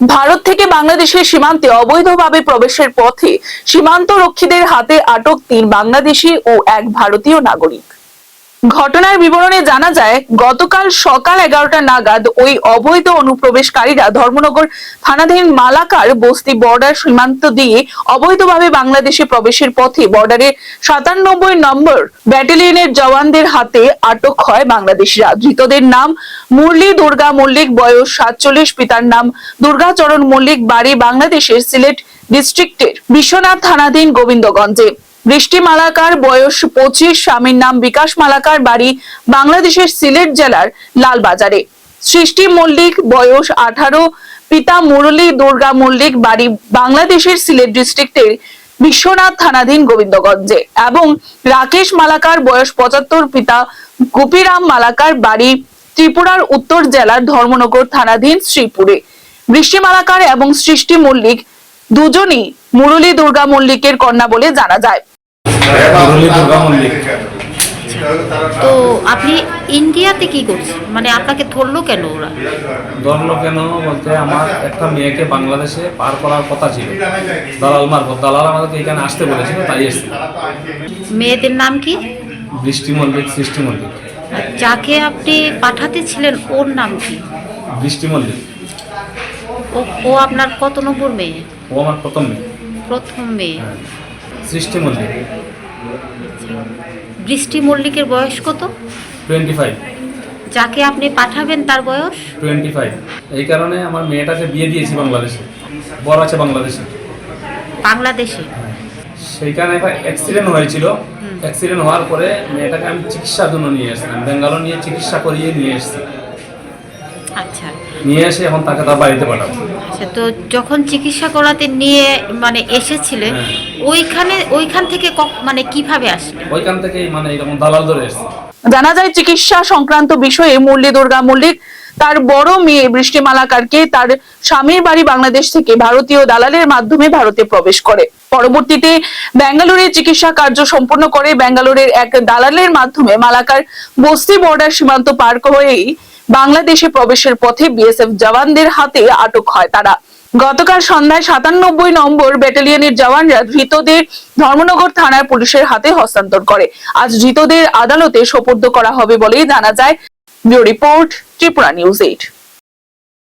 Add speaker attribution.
Speaker 1: ভারত থেকে বাংলাদেশের সীমান্তে অবৈধভাবে প্রবেশের পথে সীমান্ত রক্ষীদের হাতে আটক তিন বাংলাদেশি ও এক ভারতীয় নাগরিক। ঘটনার বিবরণে জানা যায়, গতকাল সকাল এগারোটা নাগাদ ওই অবৈধ অনুপ্রবেশকারীরা ধর্মনগর থানাধীন মালাকার বস্তি বর্ডার সীমান্ত দিয়ে অবৈধভাবে বাংলাদেশে প্রবেশের পথে বর্ডারের সাতানব্বই নম্বর ব্যাটালিয়নের জওয়ানদের হাতে আটক হয় বাংলাদেশিরা। ধৃতদের নাম মুরলী দুর্গা মল্লিক, বয়স সাতচল্লিশ, পিতার নাম দুর্গাচরণ মল্লিক, বাড়ি বাংলাদেশের সিলেট ডিস্ট্রিক্টের বিশ্বনাথ থানাধীন গোবিন্দগঞ্জে। বৃষ্টি মালাকার বয়স পঁচিশ, স্বামীর নাম বিকাশ মালাকার, বাড়ি বাংলাদেশের সিলেট জেলার লালবাজারে। সৃষ্টি মল্লিক বয়স আঠারো, পিতা মুরলী দুর্গা মল্লিক, বাড়ি বাংলাদেশের সিলেট ডিস্ট্রিক্টের বিশ্বনাথ থানাধীন গোবিন্দগঞ্জে এবং রাকেশ মালাকার বয়স পঁচাত্তর, পিতা গোপীরাম মালাকার, বাড়ি ত্রিপুরার উত্তর জেলার ধর্মনগর থানাধীন শ্রীপুরে। বৃষ্টি মালাকার এবং সৃষ্টি মল্লিক দুজনই মুরলী দুর্গা মল্লিকের কন্যা বলে জানা যায়।
Speaker 2: তো আপনি ইন্ডিয়াতে কি করছেন? মানে আপনাকে ধরলো কেন ওরা?
Speaker 3: ধরলো কেন বলতে আমার একটা মেয়েকে বাংলাদেশে পার করার কথা ছিল। দালাল মারফত দালাল আমাদেরকে এখানে আসতে বলেছিল তাই এসেছিল
Speaker 2: মেয়েদের নাম কি?
Speaker 3: বৃষ্টি মল্লিক সৃষ্টি মল্লিক।
Speaker 2: যাকে আপনি পাঠাতে ছিলেন ওর নাম কি?
Speaker 3: বৃষ্টি মল্লিক।
Speaker 2: ও আপনার কত নম্বর মেয়ে?
Speaker 3: ও আমার প্রথম মেয়ে।
Speaker 2: প্রথম মেয়ে।
Speaker 3: হ্যাঁ। সৃষ্টি মল্লিক।
Speaker 2: বৃষ্টি মল্লিকের বয়স কত?
Speaker 3: Twenty five.
Speaker 2: যাকে আপনি পাঠাবেন তার বয়স?
Speaker 3: Twenty five. এই কারণে আমার মেয়েটাকে বিয়ে দিয়েছি বাংলাদেশে বর আছে বাংলাদেশে।
Speaker 2: বাংলাদেশে?
Speaker 3: সেইখানে একটা অ্যাক্সিডেন্ট হয়েছিল। অ্যাক্সিডেন্ট হওয়ার পরে মেয়েটাকে আমি চিকিৎসার জন্য নিয়ে এসেছিলাম। ব্যাঙ্গালোর নিয়ে চিকিৎসা করিয়ে নিয়ে এসেছি।
Speaker 2: আচ্ছা।
Speaker 3: নিয়ে এসে এখন তাকে তার বাড়িতে পাঠাবো।
Speaker 2: আচ্ছা তো যখন চিকিৎসা করাতে নিয়ে মানে এসেছিলেন
Speaker 3: হ্যাঁ।
Speaker 2: ওইখানে ওইখান থেকে মানে কীভাবে আসলেন
Speaker 3: ওইখান থেকেই মানে এরকম দালাল ধরে এসছে।
Speaker 1: জানা যায় চিকিৎসা সংক্রান্ত বিষয়ে মুরলী দুর্গা মল্লিক তার বড় মেয়ে বৃষ্টি মালাকারকে তার স্বামীর বাড়ি বাংলাদেশ থেকে ভারতীয় দালালের মাধ্যমে ভারতে প্রবেশ করে। পরবর্তীতে ব্যাঙ্গালোরে চিকিৎসা কার্য সম্পন্ন করে ব্যাঙ্গালোরের এক দালালের মাধ্যমে মালাকার বস্তি বর্ডার সীমান্ত পার হয়েই বাংলাদেশে প্রবেশের পথে বিএসএফ জওয়ানদের হাতে আটক হয় তারা। গতকাল সন্ধ্যায় সাতানব্বই নম্বর ব্যাটালিয়নের জওয়ানরা ধৃতদের ধর্মনগর থানার পুলিশের হাতে হস্তান্তর করে। আজ ধৃতদের আদালতে সোপর্দ করা হবে বলেই জানা যায়। Bureau report Tripura news eight.